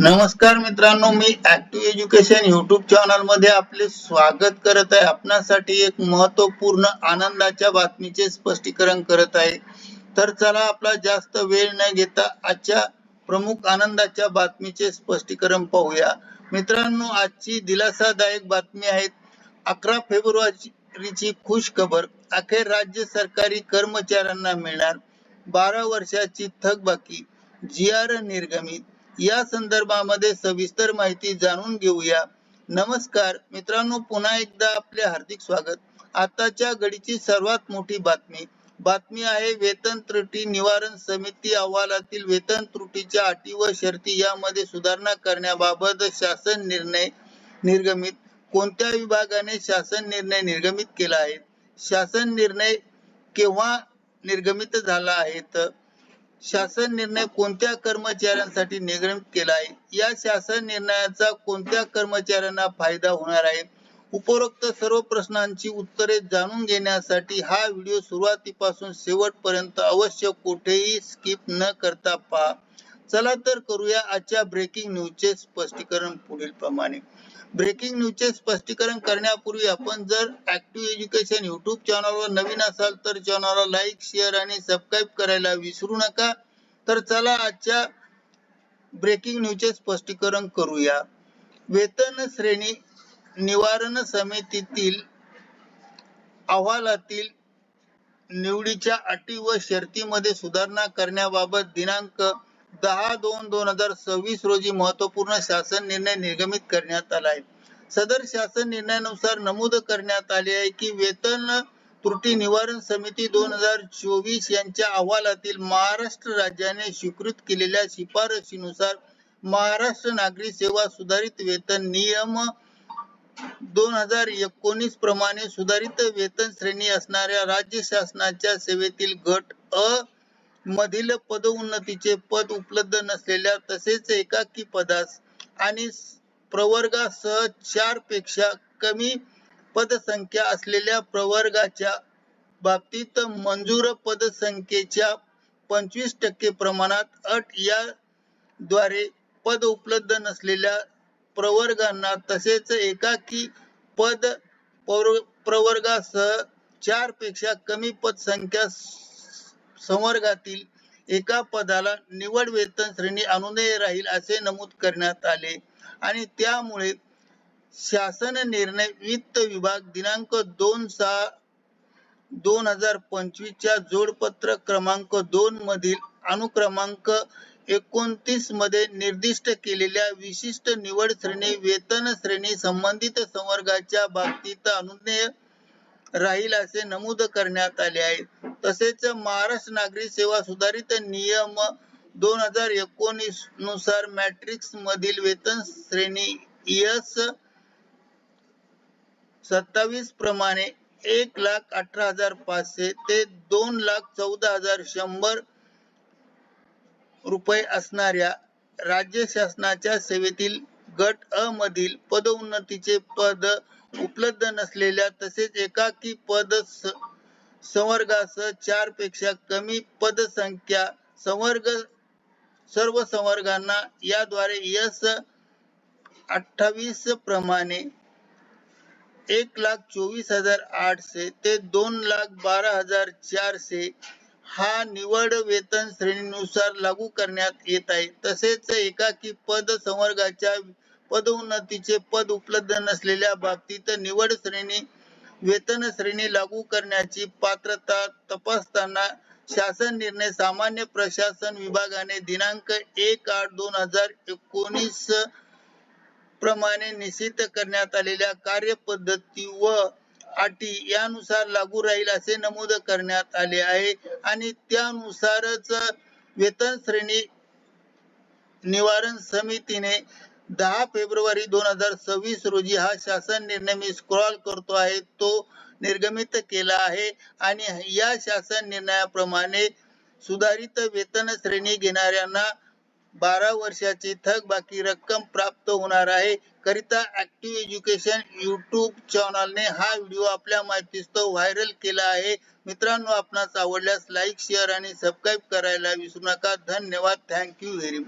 नमस्कार मित्रांनो मी ऍक्टिव्ह एज्युकेशन युट्यूब चॅनलमध्ये आपले स्वागत करत आहे. आपणासाठी एक महत्त्वपूर्ण आनंदाच्या बातमीचे स्पष्टीकरण करत आहे. तर चला आपला जास्त वेळ न घेता आजच्या प्रमुख आनंदाच्या बातमीचे स्पष्टीकरण पाहूया. मित्रांनो आजची दिलासादायक बातमी आहे अकरा फेब्रुवारीची खुश खबर. अखेर राज्य सरकारी कर्मचाऱ्यांना मिळणार बारा वर्षाची थकबाकी. जी आर निर्गमित. या संदर्भामध्ये सविस्तर माहिती जाणून घेऊया. नमस्कार मित्रांनो पुन्हा एकदा आपले हार्दिक स्वागत. आताच्या घडीची सर्वात मोठी बातमी. बातमी आहे वेतन त्रुटी निवारण समिती अहवालातील वेतन त्रुटीच्या अटी व शर्ती यामध्ये सुधारणा करण्याबाबत शासन निर्णय निर्गमित. कोणत्या विभागाने शासन निर्णय निर्गमित केला आहे? शासन निर्णय केव्हा निर्गमित झाला आहे? तर शासन निर्णय कोणत्या कर्मचाऱ्यांसाठी निर्गमित केला आहे? या शासन निर्णयाचा कोणत्या कर्मचाऱ्यांना फायदा होणार आहे? उपरोक्त सर्व प्रश्नांची उत्तरे जाणून घेण्यासाठी हा व्हिडिओ सुरुवातीपासून शेवटपर्यंत अवश्य कुठेही स्किप न करता पहा. चला तर करूया आजच्या ब्रेकिंग न्यूजचे स्पष्टीकरण पुढील प्रमाणे ब्रेकिंग न्यूजचे स्पष्टीकरण करण्यापूर्वी आपण जर ऍक्टिव्ह एज्युकेशन युट्यूब चॅनलवर नवीन असाल तर चॅनलला लाईक शेअर आणि सबस्क्राईब करायला विसरू नका. तर चला आजच्या ब्रेकिंग न्यूजचे स्पष्टीकरण करूया. वेतन श्रेणी निवारण समितीतील अहवालातील निवडीच्या अटी व शर्तीमध्ये सुधारणा करण्याबाबत दिनांक दहा दोन दोन हजार सव्वीस रोजी महत्त्वपूर्ण शासन निर्णय निर्गमित करण्यात आला आहे. सदर शासन निर्णयानुसार नमूद करण्यात आले आहे की वेतन त्रुटी निवारण समिती दोन हजार चोवीस यांच्या अहवालातील महाराष्ट्र राज्याने स्वीकृत केलेल्या शिफारशीनुसार महाराष्ट्र नागरी सेवा सुधारित वेतन नियम दोन हजार एकोणीस प्रमाणे सुधारित वेतन श्रेणी असणाऱ्या राज्य शासनाच्या सेवेतील गट अ मधील पदोन्नतीचे पद उपलब्ध नसलेल्या तसेच एकाकी पदास आणि प्रवर्गासह चारपेक्षा कमी पदसंख्या असलेल्या प्रवर्गाच्या बाबतीत मंजूर पदसंख्येच्या पंचवीस टक्के प्रमाणात अट या द्वारे पद उपलब्ध नसलेल्या प्रवर्गांना तसेच एकाकी पद प्रवर्गासह चारपेक्षा कमी पदसंख्या संवर्गातील एका पदाला निवड वेतन श्रेणी अनुदेय राहील असे नमूद करण्यात आले. आणि त्यामुळे शासन निर्णय वित्त विभाग दिनांक दोन सहा दोन हजार पंचवीस च्या जोडपत्र क्रमांक दोन मधील अनुक्रमांक एकोणतीसमध्ये निर्दिष्ट केलेल्या विशिष्ट निवड श्रेणी वेतन श्रेणी संबंधित संवर्गाच्या बाबतीत अनुज्ञेय राहील असे नमूद करण्यात आले आहे. तसेच महाराष्ट्र नागरी सेवा सुधारित नियम दोन हजार एकोणीसनुसार मॅट्रिक्स मधील वेतन श्रेणी एस सत्तावीस प्रमाणे एक लाख अठरा हजार पाचशे ते दोन लाख चौदा हजार शंभर रुपये असणाऱ्या राज्य शासनाच्या सेवेतील गट अ मधील पदोन्नतीचे पद उपलब्ध नसलेल्या तसेच एकाकी पद संवर्गासह चारपेक्षा कमी पदसंख्या संवर्ग सर्व संवर्गांना याद्वारे यस अठ्ठावीस प्रमाणे एक लाख चोवीस हजार आठशे ते दोन लाख बारा हजार चारशे हा निवड वेतन श्रेणीनुसार लागू करण्यात येत आहे. तसेच एकाकी पद संवर्गाच्या पदोन्नतीचे पद उपलब्ध नसलेल्या बाबतीत निवड श्रेणी वेतन श्रेणी लागू करण्याची पात्रता तपासताना शासन निर्णय सामान्य प्रशासन विभागाने दिनांक एक आठ दोन हजार एकोणीस प्रमाणे निश्चित करण्यात आलेल्या कार्यपद्धती व अटी यानुसार लागू राहील असे नमूद करण्यात आले आहे. आणि त्यानुसारच वेतन श्रेणी निवारण समितीने दहा फेब्रुवारी दोन हजार सव्वीस रोजी हा शासन निर्णय मी स्क्रॉल करतो आहे तो निर्गमित केला आहे आणि या शासन निर्णयाप्रमाणे सुधारित वेतन श्रेणी घेणाऱ्यांना बारा वर्षाची थकबाकी रक्कम प्राप्त होणार आहे. करिता ऍक्टिव्ह एज्युकेशन युट्यूब चॅनलने हा व्हिडिओ आपल्या माहितीस्तव व्हायरल केला आहे. मित्रांनो आपणास आवडल्यास लाईक शेअर आणि सबस्क्राईब करायला विसरू नका. धन्यवाद. Thank you very much